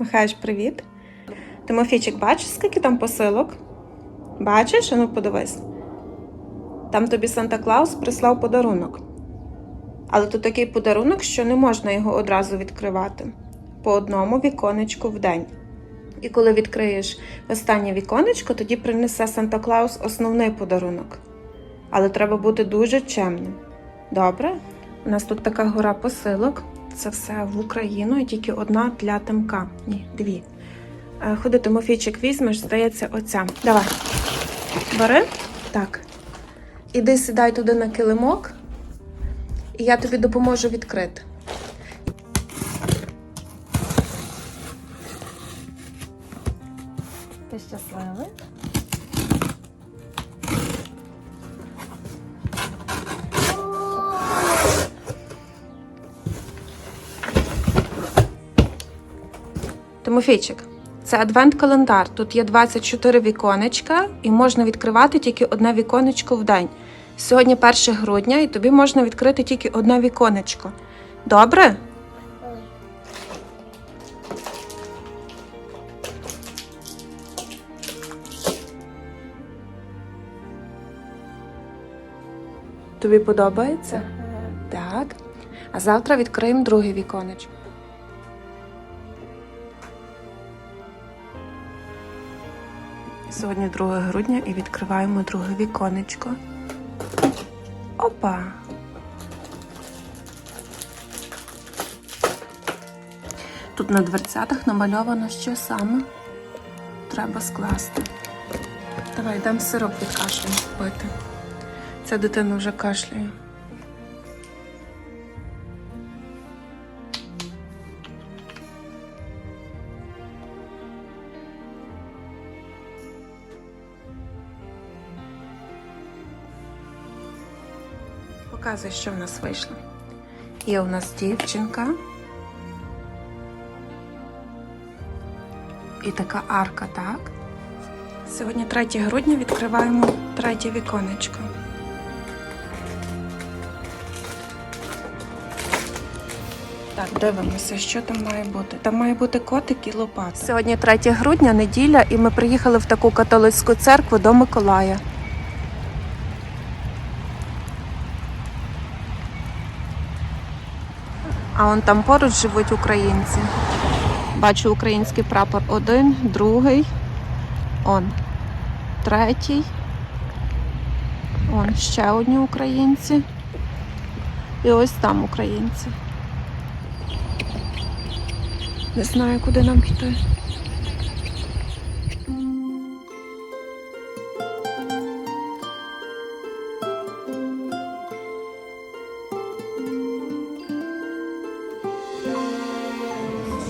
Михайлович, привіт. Тимофійчик, бачиш, скільки там посилок? Бачиш? Ану подивись. Там тобі Санта Клаус прислав подарунок. Але тут такий подарунок, що не можна його одразу відкривати. По одному віконечку в день. І коли відкриєш останнє віконечко, тоді принесе Санта Клаус основний подарунок. Але треба бути дуже чемним. Добре? У нас тут така гора посилок. Це все в Україну і тільки одна для Тимка. Ні, дві. Е, Ходи, Тимофійчик, візьмеш, здається, оця. Давай. Бери. Так. Іди сідай туди на килимок, і я тобі допоможу відкрити. Ти щасливий? Тимофійчик, це адвент-календар. Тут є 24 віконечка, і можна відкривати тільки одне віконечко в день. Сьогодні 1 грудня, і тобі можна відкрити тільки одне віконечко. Добре? Тобі подобається? Так. А завтра відкриємо друге віконечко. Сьогодні 2 грудня і відкриваємо друге віконечко. Опа! Тут на дверцятах намальовано, що саме треба скласти. Давай дам сироп від кашлю пити. Ця дитина вже кашляє. Показуй, що в нас вийшло. Є у нас дівчинка. І така арка, так? Сьогодні 3 грудня відкриваємо третє віконечко. Так, дивимося, що там має бути. Там має бути котик і лопата. Сьогодні 3 грудня, неділя, і ми приїхали в таку католицьку церкву до Миколая. А он там поруч живуть українці. Бачу український прапор один, другий, он третій. Он ще одні українці. І ось там українці. Не знаю, куди нам піти.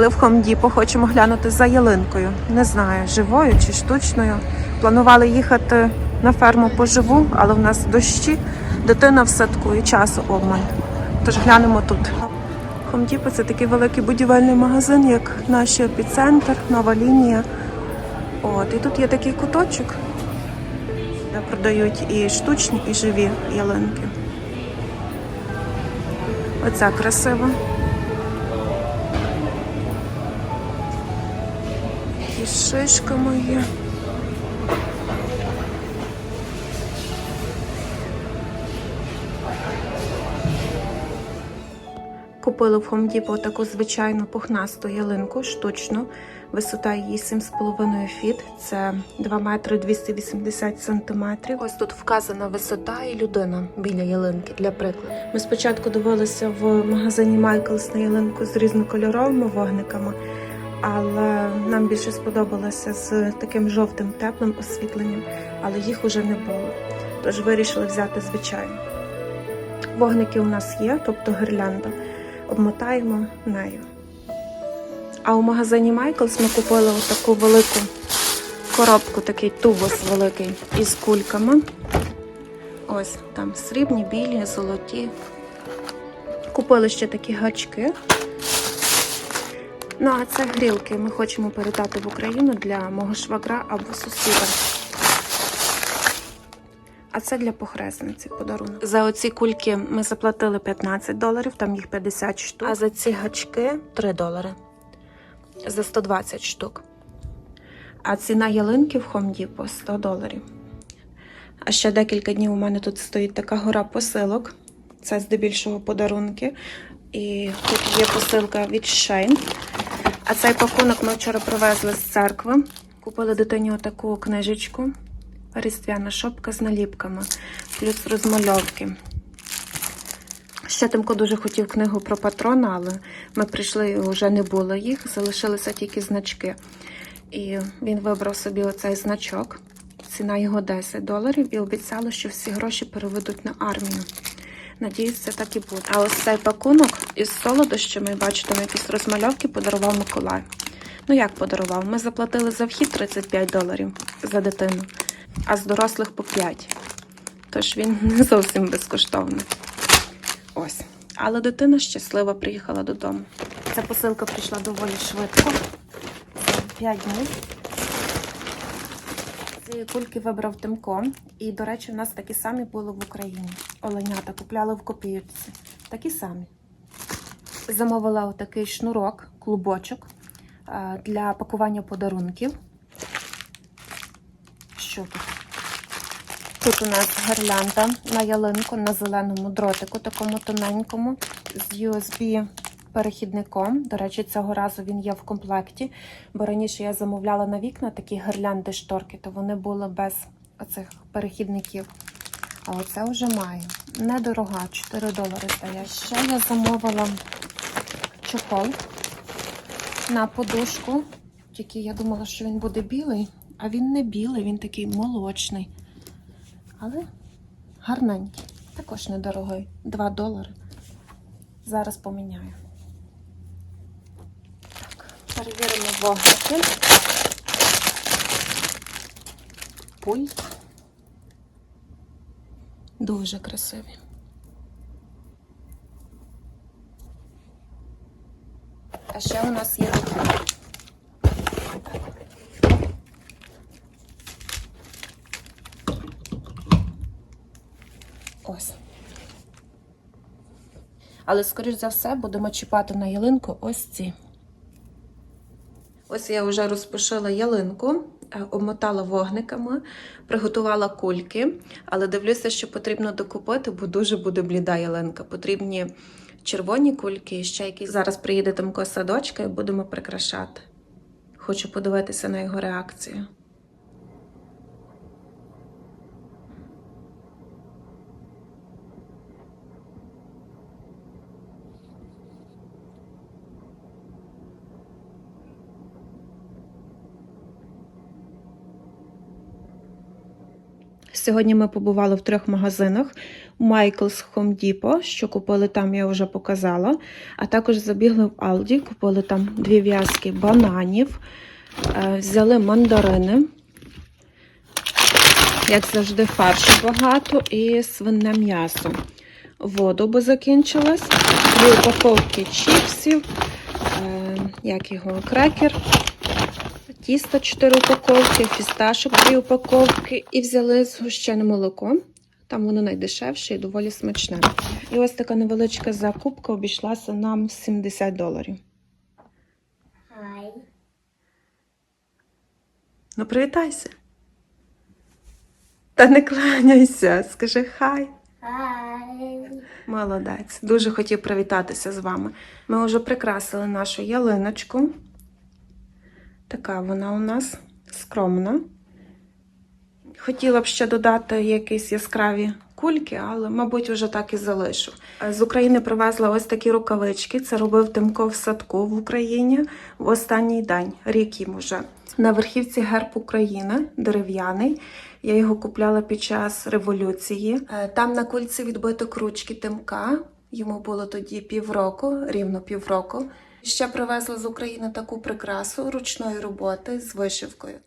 Приїхали в Хомдіпо, хочемо глянути за ялинкою. Не знаю, живою чи штучною. Планували їхати на ферму поживу, але в нас дощі, дитина в садку і часу обмаль. Тож глянемо тут. Хомдіпо це такий великий будівельний магазин, як наш епіцентр, нова лінія. От, і тут є такий куточок, де продають і штучні, і живі ялинки. Оця красива. З шишками є. Купили в Depot таку звичайну пухнасту ялинку, штучну. Висота її 7,5 фіт. Це 2 метри 280 сантиметрів. Ось тут вказана висота і людина біля ялинки, для прикладу. Ми спочатку дивилися в магазині Michaels на ялинку з різнокольоровими вогниками, але нам більше сподобалося з таким жовтим теплим освітленням, але їх уже не було. Тож вирішили взяти звичайну. Вогники у нас є, тобто гірлянда обмотаємо нею. А у магазині Michaels ми купили таку велику коробку, такий тубус великий із кульками. Ось там срібні, білі, золоті. Купили ще такі гачки. Ну, а це грілки. Ми хочемо передати в Україну для мого швагра або сусіда. А це для похресниці подарунок. За оці кульки ми заплатили 15 доларів, там їх 50 штук. А за ці гачки 3 долари. За 120 штук. А ціна ялинки в Home Depot 100 доларів. А ще декілька днів у мене тут стоїть така гора посилок. Це здебільшого подарунки. І тут є посилка від Shane. А цей пакунок ми вчора привезли з церкви. Купили дитині отаку книжечку. Різдвяна шопка з наліпками, плюс розмальовки. Ще Тимко дуже хотів книгу про патрона, але ми прийшли і вже не було їх, залишилися тільки значки. І він вибрав собі оцей значок. Ціна його 10 доларів і обіцяли, що всі гроші переведуть на армію. Надіюсь, це так і буде. А ось цей пакунок із солодощами, бачите, там якісь розмальовки подарував Миколай. Ну як подарував? Ми заплатили за вхід 35 доларів за дитину а з дорослих по 5. Тож він не зовсім безкоштовний. Ось. Але дитина щаслива приїхала додому. Ця посилка прийшла доволі швидко. 5 днів. Ці кульки вибрав Тимко. І, до речі, в нас такі самі були в Україні. Оленята купляли в копійці. Такі самі. Замовила отакий шнурок, клубочок е, для пакування подарунків що тут? Тут у нас гирлянда на ялинку на зеленому дротику, такому тоненькому, з USB перехідником. До речі, цього разу він є в комплекті, бо раніше я замовляла на вікна такі гирлянди шторки, то вони були без оцих перехідників. А оце вже маю. Недорога, 4 долари здає. Ще я замовила чохол на подушку. Тільки я думала, що він буде білий. А він не білий, він такий молочний. Але гарненький. Також недорогий. 2 долари. Зараз поміняю. Перевіримо вогники. Пульт. Дуже красиві. А ще у нас є такі. Ось. Але, скоріш за все, будемо чіпати на ялинку ось ці. Ось я вже розпушила ялинку, е, обмотала вогниками, приготувала кульки, але дивлюся, що потрібно докупити, бо дуже буде бліда ялинка. Потрібні червоні кульки ще якісь. Зараз приїде Тимко з садочка і будемо прикрашати. Хочу подивитися на його реакцію. Сьогодні ми побували в трьох магазинах: Michael's Home Depot, що купили там, я вже показала. А також забігли в Aldi, купили там дві в'язки бананів, е, взяли мандарини. Як завжди, фаршу багато і свине м'ясо. Воду, бо закінчилась, дві упаковки чіпсів, е, як його крекер, тісто 4 упаковки, фісташок 2 упаковки і взяли згущене молоко. Там воно найдешевше і доволі смачне. І ось така невеличка закупка обійшлася нам 70 доларів. Хай. Ну, привітайся. Та не кланяйся, скажи хай. Хай. Молодець. Дуже хотів привітатися з вами. Ми вже прикрасили нашу ялиночку. Така вона у нас скромна. Хотіла б ще додати якісь яскраві кульки, але, мабуть, вже так і залишу. З України привезла ось такі рукавички. Це робив Тимко в садку в Україні в останній день, рік їм уже. На верхівці герб України, дерев'яний. Я його купляла під час революції. Е, Там на кульці відбито ручки Тимка. Йому було тоді півроку, рівно півроку. Ще привезла з України таку прикрасу ручної роботи з вишивкою.